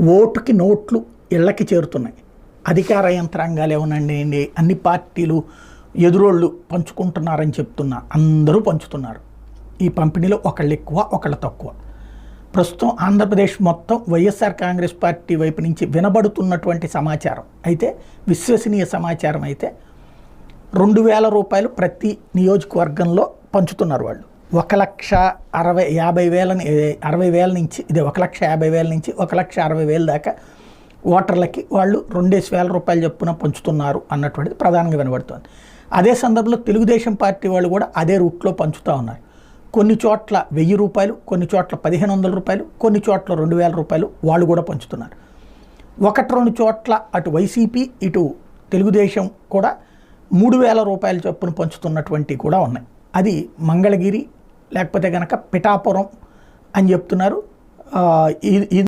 ఓటుకి నోట్లు ఇళ్ళకి చేరుతున్నాయి. అధికార యంత్రాంగాలు ఏమనండి? అన్ని పార్టీలు ఎదురోళ్ళు పంచుకుంటున్నారని చెప్తున్నా. అందరూ పంచుతున్నారు. ఈ పంపిణీలో ఒకళ్ళు ఎక్కువ ఒకళ్ళు తక్కువ. ప్రస్తుతం ఆంధ్రప్రదేశ్ మొత్తం వైఎస్ఆర్ కాంగ్రెస్ పార్టీ వైపు నుంచి వినబడుతున్నటువంటి సమాచారం. అయితే విశ్వసనీయ సమాచారం అయితే రెండు వేల రూపాయలు ప్రతి నియోజకవర్గంలో పంచుతున్నారు వాళ్ళు. ఒక లక్ష అరవై యాభై వేలని అరవై వేల నుంచి ఇది ఒక లక్ష యాభై వేల నుంచి ఒక లక్ష అరవై వేల దాకా ఓటర్లకి వాళ్ళు రెండేసి వేల రూపాయలు చొప్పున పంచుతున్నారు అన్నటువంటిది ప్రధానంగా వినబడుతోంది. అదే సందర్భంలో తెలుగుదేశం పార్టీ వాళ్ళు కూడా అదే రూట్లో పంచుతూ ఉన్నారు. కొన్ని చోట్ల వెయ్యి రూపాయలు కొన్ని చోట్ల పదిహేను వందల రూపాయలు కొన్ని చోట్ల రెండు వేల రూపాయలు వాళ్ళు కూడా పంచుతున్నారు. ఒకటి రెండు చోట్ల అటు వైసీపీ ఇటు తెలుగుదేశం కూడా మూడు వేల రూపాయల చొప్పున పంచుతున్నటువంటి కూడా ఉన్నాయి. అది మంగళగిరి లేకపోతే కనుక పిఠాపురం అని చెప్తున్నారు. ఆ, ఇది